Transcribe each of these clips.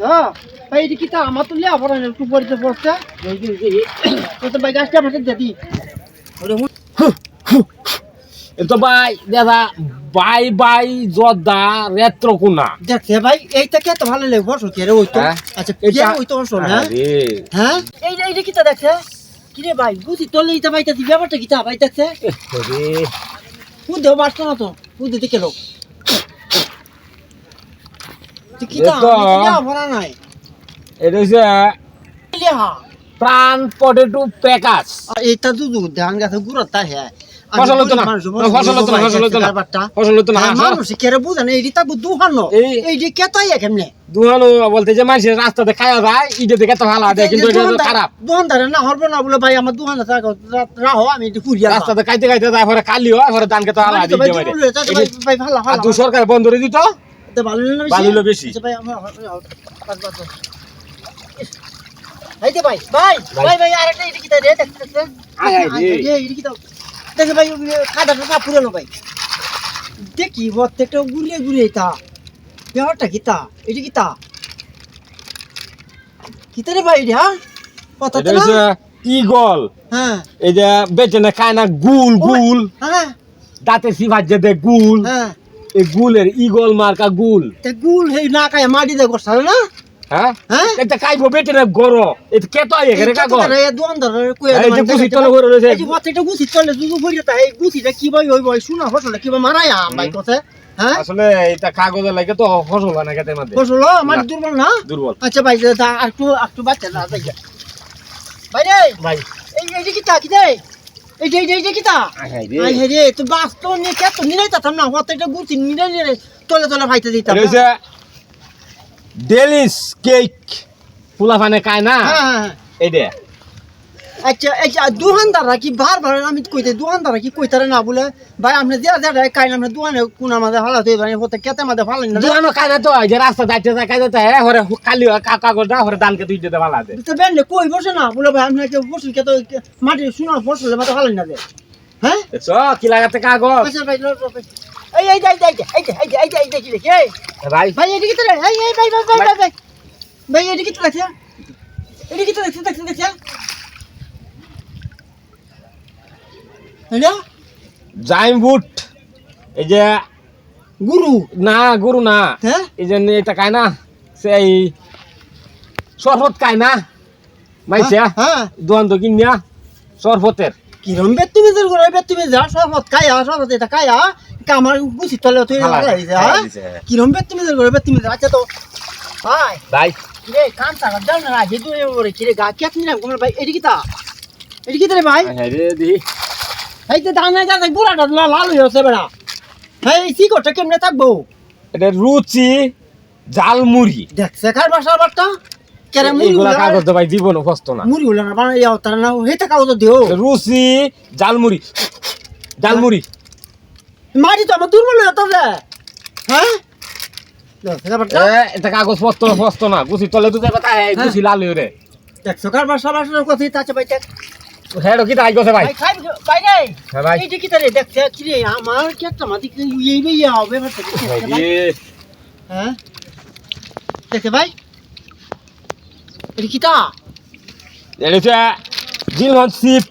হ্যাঁ ভাই এটা কি তা আমার তো লিয়া পড়া একটু পরিচে পড়ছে তো ভাই গাছটা পাশে দিদি তো ভাই দাদা বাই বাই জদা রেত্র কুনা দেখছে ভাই এইটা কে তো ভালো লাগে বসো কে রে ওই তো হ্যাঁ? আচ্ছা কে ওই তো বসো হ্যাঁ আরে হ্যাঁ এই যে কিতা দেখছে কি রে ভাই বুঝি তোলে এইটা ভাই তাছি ব্যাপারটা কিতা ভাই দেখছে আরে বুঝতে পারছ না তো বুঝতে দেখে লোক কিতা এ তো- লিয়া পড়া নাই এটা হচ্ছে প্রাণ পটেটো হ্যাঁ। ফসল হতো না। ফসল হতো না ফসল হতো না। ফসল হতো না হ্যাঁ, মানুষ কেরে বুঝে না এইটি দুহানো। কেতাই কেমনে? দুহানো বলতে যে মানুষের রাস্তাতে যায় ইটা দেখে তো ভালো আছে কিন্তু এটা তো খারাপ। দোকানদারে না হরবে না বলে ভাই আমার দোকানে থাকো রাহো আমি একটু ফুরিয়া রাস্তাতে খাইতে খাইতে যায় পরে কালি হয় পরে ভাই দিতে পারে ভাই ভাই ভালো ভালো সরকার বন্ধ করে দিত? হাতে বালু না বালু লো বেশি। আচ্ছা, ভাই পাঁচ পাঁচ ভাই দে ভাই ভাই ভাই। ভাই রে ভাই আচ্ছা, কাদাটা না ভাই। দেখি প্রত্যেকটা গুলিয়ে গুলিয়ে তা ব্যাপারটা এটি রে ভাই হ্যাঁ কথা তো ইগল হ্যাঁ। এই যে বেচে না খায় না গুল গুল। হ্যাঁ। দাঁতে সিভাজ্যে দে গুল। হ্যাঁ। এই গুলের ইগল মার্কা গুল। তে গুল হেই না কাই মাটি দে করছ না? হ্যাঁ? হ্যাঁ? এটা কাইবো বেটে না গরো। এত কেতো আই এখানে কাগো এই দোন ধর কই এই যে গুছি তলে হই রইছে এই মাথা এটা গুছি তলে জুজু ভরি তা এই গুছিটা কি ভাই হইব? শুনা ফসল কি ভাই মারাই আম ভাই কথা হ্যাঁ? আসলে এটা কাগজে লাগে তো ফসল হয় না কেতে মাঝে ফসল মানে দুর্বল না? দুর্বল। আচ্ছা ভাই আর একটু একটু বাচ্চা না ভাই রে ভাই। এই যে কি তা কি এই যে এই যে কিতা? আই হে রে। তো বাস তো নি কে তো নিলে তাতাম না হতে এটা গুছি নিলে নিলে তলে তলে ভাইতে দিতাম হচ্ছে ডেলিস কেক। পোলা ফানে খায় না? হ্যাঁ হ্যাঁ হ্যাঁ। এই দে। আচ্ছা আচ্ছা দোকানদাররা কি বারবার আমি কইতে দোকানদাররা কি কইতারে না বলে? ভাই আপনি দেয়া দেয়া কাইন আপনি দোকানে কোন আমাদের হালা হতে পারে হতে কেতে আমাদের ভালো না দুয়ানো খায় না তো যে রাস্তা যাইতে যায় খাইতে যায় হ্যাঁ হরে কালি হয় কা- কাগজ দা হরে দানকে তুই দিতে ভালো আছে তো বেনলে কই বসে না? বলে ভাই আপনি কে বসে কে তো মাটি শোনা ফসলে মাথা ভালো না দে হ্যাঁ? দেখছ কি লাগাতে কাগজ? আচ্ছা ভাই ভাই। এই এই এই এই এই এই এই এই এই দেখি এই। ভাই। ভাই এদিকে তো এই এই ভাই ভাই ভাই ভাই ভাই। ভাই এদিকে তো দেখছি এদিকে তো দেখছি দেখছি দেখছি হ্যালো জাইম বুট এই যে গুরু? না গরু না। হ্যাঁ এই যে এটা খায় না সেই শরবত খায় না মাইছে হ্যাঁ দোয়ান তো কিনিয়া শরবতের। কিরম বেত তুমি জোর করে বেত তুমি যা সরবত কায়া সরবত এটা কায়া কামার গুছি তলে তুই হ্যাঁ। কিরম বেত তুমি জোর করে বেত তুমি যা আচ্ছা তো ভাই। ভাই। রে কাম সারা দাও না রাজি তুই ওরে কিরে গা ভাই? এদিকে তা এদিকে রে ভাই। হ্যাঁ রে দি। এই তো দানা যা বুড়াটা লাল লাল হয়ে আছে বেড়া। এই কি করতে কেমনে থাকব? এটা রুচি জালমুড়ি দেখছে খার বাসা বারটা কেরে কাগজ ভাই জীবনও কষ্ট না। মুড়ি গুলা না বানাই তার না হেটা কাগজ দিও। রুচি জালমুড়ি জালমুড়ি তো আমার দুর্বল হয়ে তো রে হ্যাঁ এটা কাগজ পস্ত পস্ত না গুছি তলে দুধের কথা হ্যাঁ। গুছি লাল হয়ে রে। দেখছ কার বাসা বাসার কথা তাছে ভাই দেখ। হ্যাঁ কি তাই গেছে ভাই। ভাই খাই ভাই রে হ্যাঁ ভাই। এই যে কি তারে দেখছে কি রে আমার কি একটা মাটি কি এই হবে রে, হ্যাঁ দেখছে ভাই এটা কি তা? এটা হচ্ছে জিলহন সিপ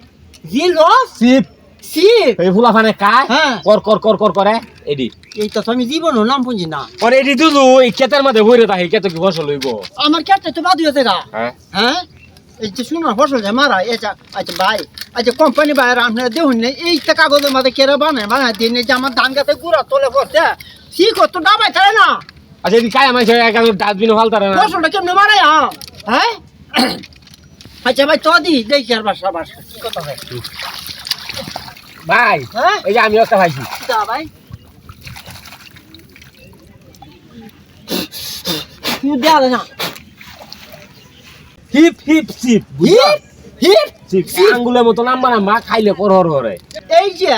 জিল সিপ সিপ এই ফুলা ফানে খায়। হ্যাঁ। কর কর কর কর করে। এডি। এই তো আমি জীবনও নাম পুঁজি না। পরে এডি দুধু এই ক্ষেতের মধ্যে ভরে থাকে ক্ষেত কি ফসল হইব? আমার কেটে তো বাদ হয়েছে গা। হ্যাঁ। হ্যাঁ? এই যে শুনো ফসল যে মারা এটা আচ্ছা ভাই আচ্ছা কোম্পানি বাইরে আপনারা দেখুন না এই তো কাগজের মধ্যে কেড়ে বানায় বানায় দিন যে আমার ধান গাছে গুড়া তোলে পড়ছে কি করতো ডাবাই থাকে না? আচ্ছা এডি কায় আমার ডাস্টবিন ফালতারে না। ফসলটা কেমনে মারাই হ্যাঁ? আচ্ছা ভাই তো দি দেখি আর বাসা বাসা কি কথা ভাই ভাই হ্যাঁ? এই যে আমি একটা ভাইছি দা ভাই। তুই দেয়ালে না। Hip hip sip hip hip sip. আঙ্গুলের মতো নাম্বা নাম্বা খাইলে কর হর হরে। এই যে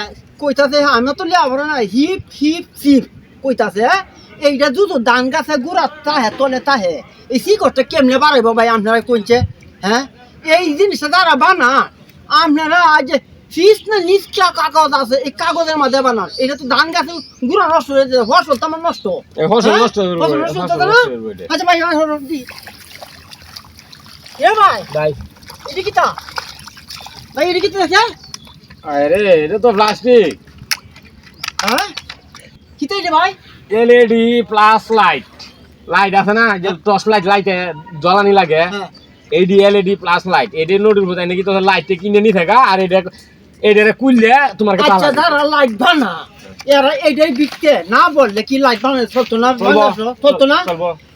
কইতাছে আমি তো লিয়া ভরা না হিপ হিপ সিপ কইতাছে এইটা দুটো ধান গাছে গুড়া তাহে তলে তাহে। এই শিকড়টা কেমনে বাড়াইব ভাই আপনারা কইছে হ্যাঁ? এই জিনিসটা দ্বারা বানা আপনারা আজ ফিস না নিচ কা কাগজ আছে এই কাগজের মধ্যে বানান। এটা তো ধান গাছে গুড়া নষ্ট হয়ে যায় ফসল তো আমার নষ্ট। ফসল হ্যাঁ? নষ্ট হয়ে যাবে, এ ভাই ভাই। এটা কি তা? ভাই এটা কি দেখে? আরে এটা তো প্লাস্টিক হ্যাঁ? কি তো এটা ভাই? এলইডি প্লাস লাইট লাইট আছে না যে টর্চ লাইট লাইটে জ্বালানি লাগে। হ্যাঁ। এইডি এলইডি প্লাস লাইট এডি নোটির বোঝায় নাকি তোর লাইটে কিনে নি থাকা আর এটা এটা কুললে তোমার কাছে আচ্ছা লাইট বানা। এরা এইটাই বিকতে না বললে কি লাইট সত্য না? সত্য না?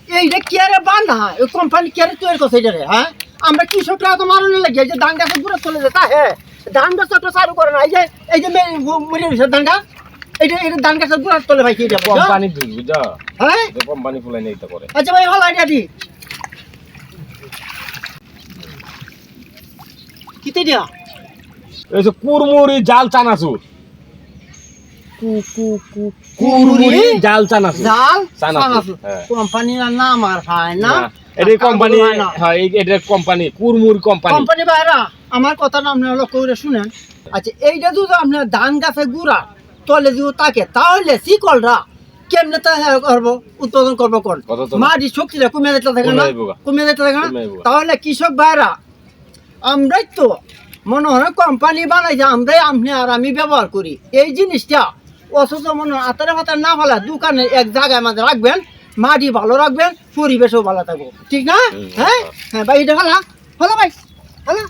এইটা কেয়ারে বানা ওই কোম্পানি কেয়ারে তৈরি করছে এটা রে, হ্যাঁ? আমরা কৃষকরা তো মারণে লাগে যে ধান গাছে পুরো চলে যায় তা হ্যাঁ? ধান গাছ একটা চালু করে না এই যে এই যে মরে গেছে ধান গাছ এইটা এটা ধান গাছের পুরো চলে ভাই কি এটা? কোম্পানি দুধ বুঝছ? হ্যাঁ? কোম্পানি ফুলাই করে। আচ্ছা ভাই হলো এটা দি। কিতে দিয়া? এই যে কুরমুরি জাল চানাচুর। জাল জাল। কোম্পানির নাম আর হয় না। এটা কোম্পানি হ্যাঁ এটা কোম্পানি কুরমুর কোম্পানি। কোম্পানি ভাইরা আমার কথা না আপনারা লক্ষ্য করে শুনেন। আচ্ছা এইটা যদি আপনার ধান গাছে গুড়া তলে যদি তাকে তাহলে শিকলরা কেমনে তা হ্যাঁ করব? উৎপাদন করব কোন? কত তো? মাটি শক্তিটা কমে যেতে থাকে না? কমে যেতে থাকে না। তাহলে কৃষক ভাইরা আমরাই তো মনে হয় কোম্পানি বানাইছে আমরাই আপনি আর আমি ব্যবহার করি। এই জিনিসটা অথচ মনে হয়। আতারে ফাতারে না ভালো দোকানে এক জায়গায় মাঝে রাখবেন মাটি ভালো রাখবেন পরিবেশও ভালো থাকব। ঠিক না? হ্যাঁ? হ্যাঁ। ভাই এটা ভালো? ভালো ভাই ভালো?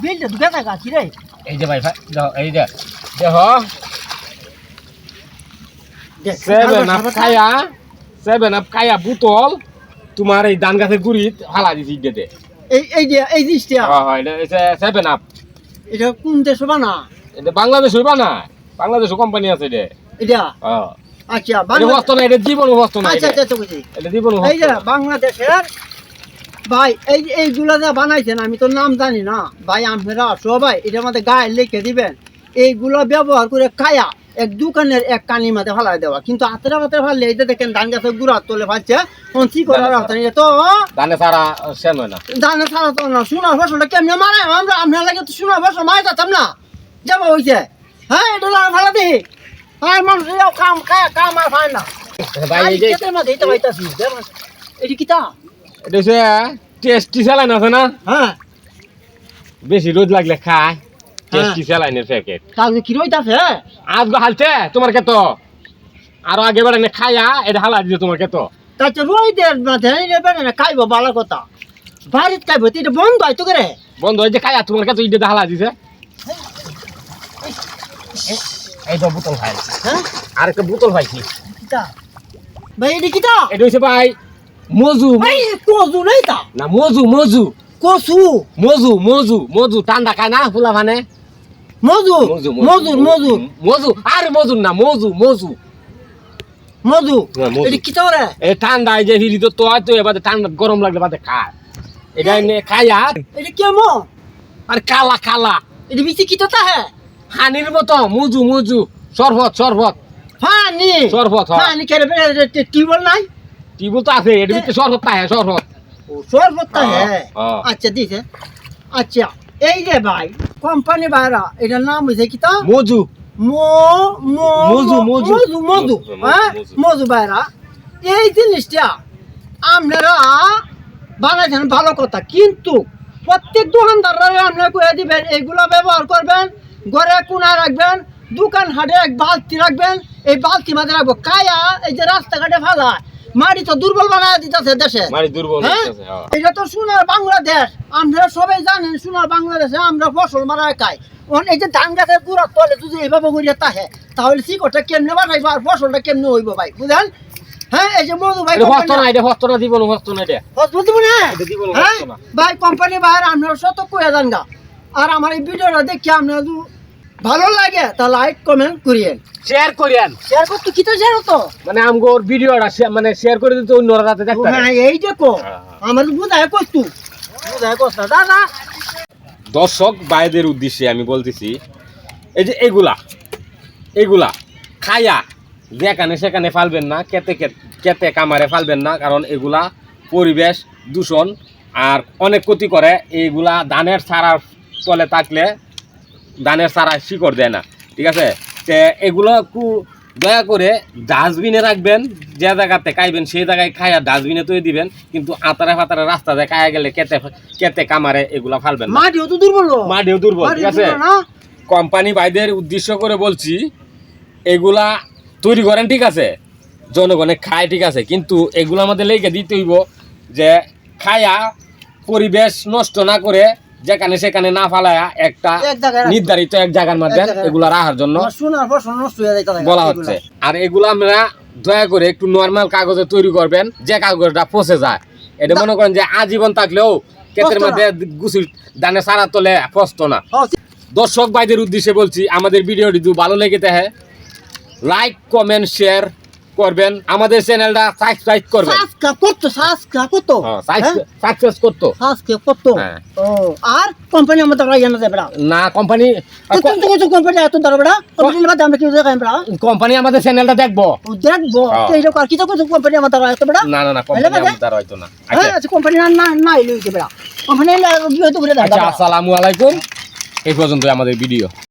বিলটা দুটা টাকা রে। এই যে ভাই দেখো, এই যে দেখো। দেখ, সেভেন আপ খায়া সেভেন আপ খায়া বোতল তোমার এই ধান গাছের গুড়িত হালা দিছি এই এই যে এই জিনিসটা। সেভেন আপ এটা কোন দেশ বানা? এটা বাংলাদেশ হইবা না? বাংলাদেশ কোম্পানি আছে এটা। এটা? হ্যাঁ। আচ্ছা এটা বাংলা হস্ত না এটা জীবন হস্ত না আচ্ছা আচ্ছা আচ্ছা বুঝি এটা জীবন এই যে বাংলাদেশের ভাই এই যে এইগুলা যা বানাইছেন আমি তো নাম জানি না। ভাই আপনারা সবাই এটার মধ্যে গায়ে লিখে দিবেন। এইগুলো ব্যবহার করে খায়া এক দোকানের এক কানি মধ্যে ফালাই দেওয়া। কিন্তু হাতের হাতের ফাললে এই দেখেন ধান গাছের গুড়া তোলে ফালছে কি করার হাতে এটা তো ধানে সারা সেন হয় না। ধানে ছাড়া তো না সোনার ফসলটা কেমনে মারায়? আমরা আপনার লাগে তো সোনার ফসল মারা যেতাম না। যাব হইছে। হ্যাঁ এটা দিই হ্যাঁ মানুষ কাম আর হয় না। এটা এটি এটা টেস্টি স্যালাইন আছে না? হ্যাঁ বেশি রোদ লাগলে খায়। টেস্টি প্যাকেট তাহলে কি রইতাছে আজ গো হালতে তোমার কেত? আরও আগে বেড়ে খায়া এটা হালা দিছে তোমার কেত? তাতে রই দে মাঝে বেড়ে না খাইব ভালো কথা। বাড়িত খাইব তো এটা বন্ধ হয় তো করে বন্ধ হয়েছে খায়া তোমার কেত? ইডে হালা দিছে। এই তো বোতল খাই হ্যাঁ? আর একটা বোতল ভাই এটি এটা ভাই মজু। ভাই নাই তা? না মজু মজু। কসু মজু মজু মজু। ঠান্ডা খায় না ফুলা মানে মজু? মজু মজুর মজু আরে না মজু মজু। মজু? মজু। রে ঠান্ডা এই যে তো তো এবারে ঠান্ডা গরম লাগলে বাদে খায়। এটা খায়া এটি কেমন? আর কালা কালা। এটি বেশি কিতা তা হ্যাঁ হানির মতো মজু মুজু। শরবত শরবত। ফানি শরবত হ্যাঁ। ফানি কেন টিউবওয়েল নাই? টিবু তো আছে এর ভিতরে শরবত পায় শরবত। সর্বত্তা হ্যাঁ, হ্যাঁ। হ্যাঁ। আচ্ছা দিছে। আচ্ছা এই যে ভাই কোম্পানি ভাইরা এটার নাম হয়েছে কি তা? মজু। মো মো মজু, মজু। মজু মজু হ্যাঁ? মজু। ভাইরা এই জিনিসটা আপনারা বানাইছেন ভালো কথা কিন্তু প্রত্যেক দোকানদাররা আপনারা কয়ে দিবেন এগুলো ব্যবহার করবেন ঘরে কোনা রাখবেন দোকান হাটে এক বালতি রাখবেন এই বালতি মাঝে রাখব। কায়া এই যে রাস্তাঘাটে ফালা মাটি তো দুর্বল বানায় দিতেছে দেশে। দুর্বল হ্যাঁ? হ্যাঁ। এটা তো সোনার বাংলাদেশ। আপনারা সবাই জানেন সোনার বাংলাদেশে আমরা ফসল মারা খাই। এই যে ধান গাছের গুড়া তলে যদি এইভাবে করিয়া তাহে তাহলে শিকড়টা কেমনে বানাইব আর ফসলটা কেমনে হইব ভাই? বুঝলেন? হ্যাঁ এই যে মধু ভাই হস্ত না এটা হস্ত না জীবন হস্ত না এটা। বলতে দিব না, হ্যাঁ? ভাই কোম্পানি বাইরে আপনারা শত কয়ে যান গা। আর আমার এই ভিডিওটা দেখে আপনারা ভালো লাগে তা লাইক কমেন্ট করিয়েন শেয়ার করিয়ান শেয়ার করতে কি তো শেয়ার হতো? মানে আমগোর ভিডিওটা মানে শেয়ার করে দিতে অন্যরা যাতে দেখতে হ্যাঁ এই দেখো হ্যাঁ, আমার বুঝায় করতু। বুঝায় করতা দাদা। দর্শক ভাইদের উদ্দেশ্যে আমি বলতেছি এই যে এগুলা এগুলা খায়া যেখানে সেখানে ফালবেন না কেতে কেত- কেতে কামারে ফালবেন না কারণ এগুলা পরিবেশ দূষণ আর অনেক ক্ষতি করে। এইগুলা ধানের সারার তলে থাকলে ধানের সারা শিকড় দেয় না ঠিক আছে? তে এগুলো একটু দয়া করে ডাস্টবিনে রাখবেন যে জায়গাতে খাইবেন সেই জায়গায় খাইয়া ডাস্টবিনে তৈরি দিবেন কিন্তু আতারে ফাতারে রাস্তা দিয়ে খাইয়া গেলে কেটে কেটে কামারে এগুলা ফালবেন মাটিও তো দুর্বল। মাটিও দুর্বল ঠিক আছে? কোম্পানি ভাইদের উদ্দেশ্য করে বলছি এগুলা তৈরি করেন ঠিক আছে? জনগণে খায় ঠিক আছে? কিন্তু এগুলো আমাদের লেগে দিতে হইব যে খায়া পরিবেশ নষ্ট না করে যেখানে সেখানে না ফালায়া একটা। নির্ধারিত এক জায়গার মধ্যে এগুলা রাখার জন্য হয়ে বলা হচ্ছে। আর এগুলো আমরা দয়া করে একটু নর্মাল কাগজে তৈরি করবেন যে কাগজটা পচে যায়। এটা মনে করেন যে আজীবন থাকলেও ক্ষেতের মধ্যে গুছির দানে সারা তোলে পচতো না। দর্শক ভাইদের উদ্দেশ্যে বলছি আমাদের ভিডিওটি যদি ভালো লেগে থাকে লাইক কমেন্ট শেয়ার করবেন আমাদের চ্যানেলটা সাবস্ক্রাইব করবেন। সাবস্ক্রাইব করতো সাবস্ক্রাইব করতো। সাকসেস করতো। সাবস্ক্রাইব করতো। হ্যাঁ। ও আর কোম্পানি আমাদের রাইয়া না দেবড়া না। কোম্পানি তুই তো কিছু কোম্পানি এত দাঁড়াবড়া কোম্পানি বাদ আমরা কি দেখাই আমরা কোম্পানি আমাদের চ্যানেলটা দেখব। দেখব। হ্যাঁ। তো এইরকম আর কিছু কিছু কোম্পানি আমাদের রাইয়া বড়া? না না না কোম্পানি আমাদের হয়তো না। হ্যাঁ আচ্ছা। আচ্ছা কোম্পানি না না না এলো বড়া। কোম্পানি বিয়ে তো করে আচ্ছা আসসালামু আলাইকুম। এই পর্যন্ত আমাদের ভিডিও